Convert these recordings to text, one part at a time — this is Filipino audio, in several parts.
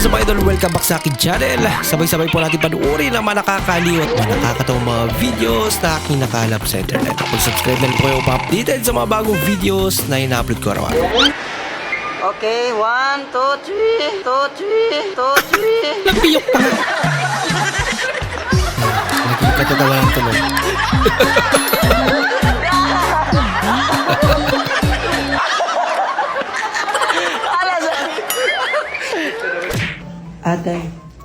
is up idol? Welcome back sa akin channel. Sabay-sabay po natin panuorin ang mga nakakaliw at mga nakakatawang mga videos na aking nakalap sa internet. Kung subscribe na po kayo pa-updated sa mga bagong videos na ina-upload ko araw Okay, one, two, three, two, three, two, three. Nagpiyok pa nga. Naging katatawa ng tuloy.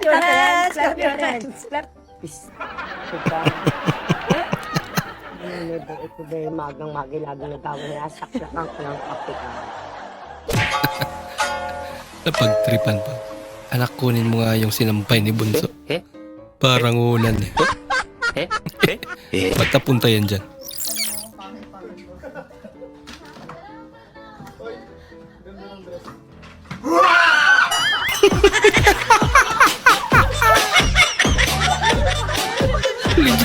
Clap your hands! Clap your hands! Clap! Ito ba yung magang magilagang nagtawag na saklakan ko ng kape ka. Napagtripan pa. Anak, kunin mo nga yung sinampay ni Bunso. Eh? Parang ulan eh. Eh? Eh? Ba't napunta yan dyan?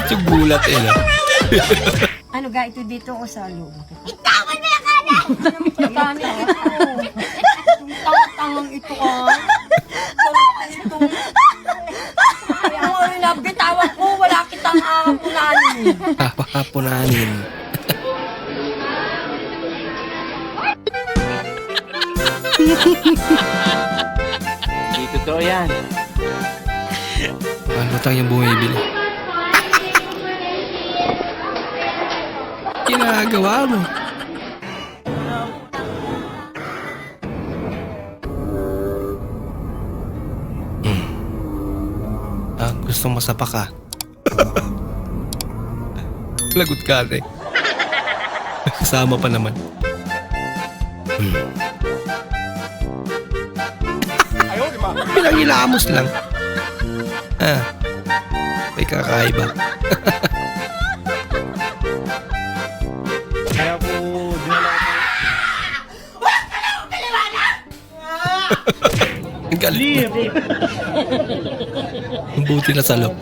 Yung gulat eh. No? Ano ga ito dito o sa loob? Itawan mo yung kanan! Kanan ito. Tangang ito ka. Ito. Kaya mo nabitawan ko, wala kitang aapunanin. Papahapunanin. Hindi totoo yan. Ano tang yung bumibili? Ginagawa mo. Hmm. Ah, gustong masapa ka. Lagot ka, ate. Kasama pa naman. Hmm. Pinangilamos lang. Ah, may kakaiba. galit. Ang buti na sa loob.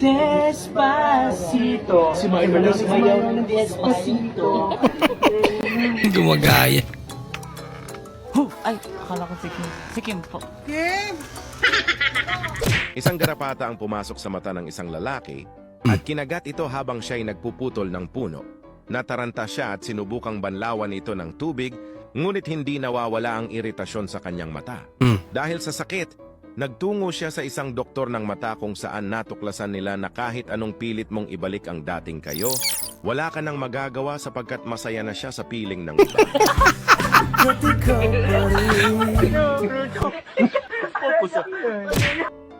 Despacito. Si Mike Mano sumayaw ng Despacito. Gumagaya. Ay, akala ko si Kim. Si Kim po. Isang garapata ang pumasok sa mata ng isang lalaki at kinagat ito habang siya'y nagpuputol ng puno. Nataranta siya at sinubukang banlawan ito ng tubig, ngunit hindi nawawala ang iritasyon sa kanyang mata. Hmm. Dahil sa sakit, nagtungo siya sa isang doktor ng mata kung saan natuklasan nila na kahit anong pilit mong ibalik ang dating kayo, wala ka nang magagawa sapagkat masaya na siya sa piling ng iba.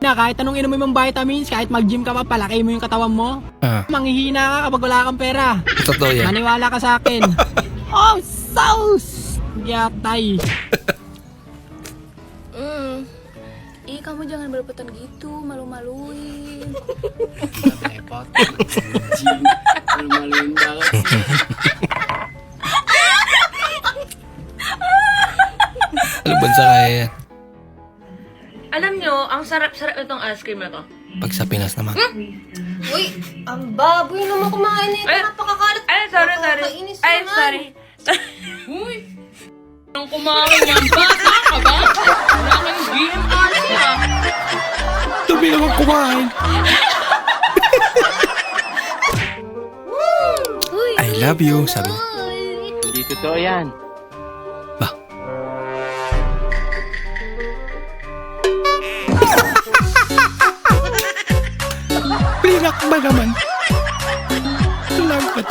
na kahit anong inom mo mong vitamins, kahit mag-gym ka pa, palaki mo yung katawan mo. Ah, Manghihina ka kapag wala kang pera. totoo yan. Maniwala ka sa akin. oh, sauce! Yatay. Mm. Eh, kamu jangan berputar gitu, malu-maluin. Ano bansa kaya yan? Alam nyo, ang sarap-sarap itong ice cream na to. Pag sa Pinas naman. Uy, ang baboy naman kumain nito. Ay, Napakakalat. Ay, sorry, sorry. Ay, sorry. Uy! Nang kumain yan, bata ka ba? Wala kang GMR siya. Dumi naman kumain. I love you, sabi niya. Hindi totoo yan. Ba? Pinak ba naman? Langkat.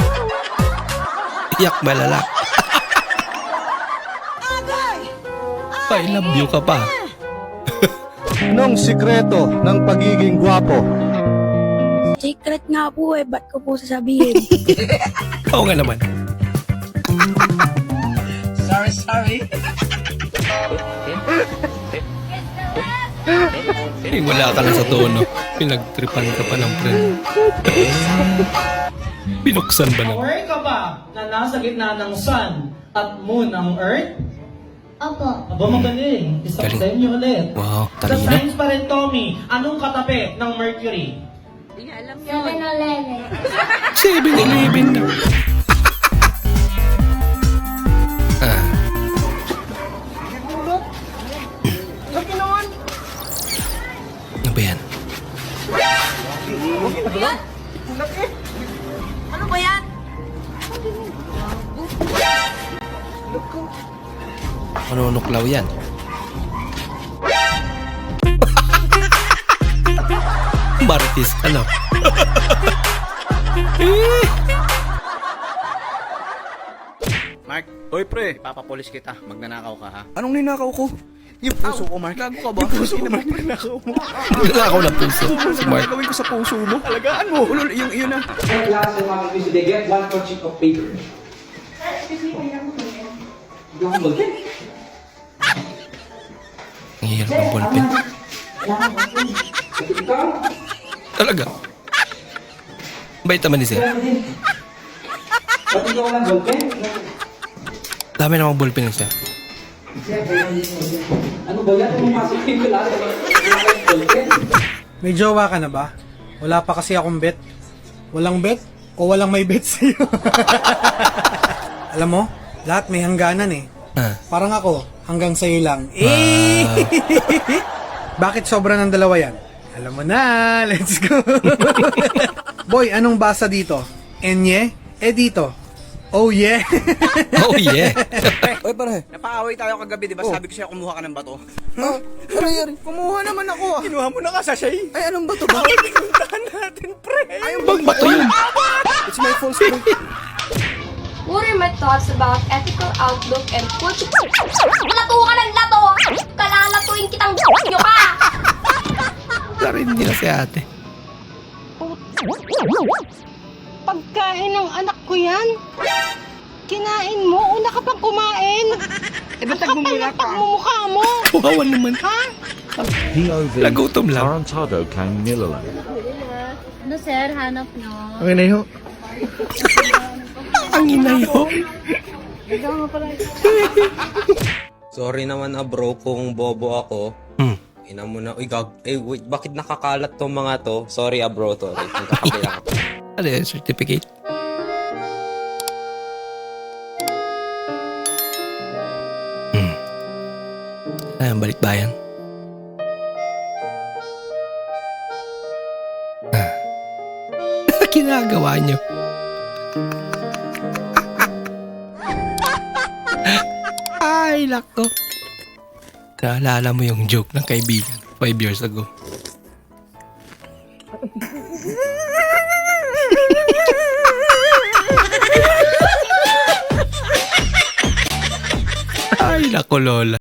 Iyak malala. I love you ka pa. Nung sikreto ng pagiging gwapo secret nga po eh. Ba't ko po sasabihin? Oo nga naman. Sorry, sorry. Eh, wala ka na sa tono. Pinagtripan ka pa ng friend. Binuksan ba na? Aware ka ba na nasa gitna ng sun at moon ang earth? Opo. Aba magaling. Isang Galing. time nyo ulit. Wow, Sa talino. science pa rin, Tommy, anong katabi ng Mercury? 7-Eleven. 7-Eleven na. Ah. Ano ba yan? Ano ba yan? Manunuklaw yan. Maritis, ano? Mark, Oy pre, ipapapulis kita. Magnanakaw ka ha. anong ninakaw ko? Yung puso ko, Mark. Gago ka ba? Yung puso ko, Mark. Nanakaw mo. Nakaw na puso. Si Mark. Gagawin ko sa puso mo. Alagaan mo. Ulul, yung iyon na. They get one sheet of paper. Ang hirap ng ballpen. Talaga. Bait naman ni Sir. Dami namang ballpen ni Sir. May jowa ka na ba? Wala pa kasi akong bet. Walang bet? O walang may bet sa'yo? Alam mo, lahat may hangganan eh. Ah. Parang ako, hanggang sa'yo lang. Eh! Bakit sobra ng dalawa yan? Alam mo na, let's go! Boy, anong basa dito? Enye? Eh dito. Oh yeah! Oh yeah. Oy, pare. Napaaway tayo kagabi, di ba? Sabi ko sa'yo, kumuha ka ng bato. Oh, ano? Kumuha naman ako ah. Kinuha mo na ka, sachet. Ay, anong bato ba? Pinuntahan natin, pre. Ayun Bang bato yun? It's my fault, pre. My thoughts about ethical outlook and culture? Lato ka ng lato! Kalalatuin kitang nyo ka! Larin nila si ate. Pagkain ng anak ko yan. Kinain mo, una ka pang kumain. Eh, ba't nagmumula ka? Pagmumukha mo. Wawan naman. Nagutom lang. Tarantado kang nilalang. Ano sir, hanap nyo? Okay na yun. Ang inayo. Sorry naman ah bro kung bobo ako. Hmm. Ina mo na, uy gag, eh wait, bakit nakakalat tong mga to? Sorry ah bro, sorry. Nagkakape lang ako. Ano yun? Certificate? Hmm. Ayun, balik bayan. Ah. Ginagawa nyo. Ay, lako. Naalala mo yung joke ng kaibigan five years ago. Ay, lako, Lola.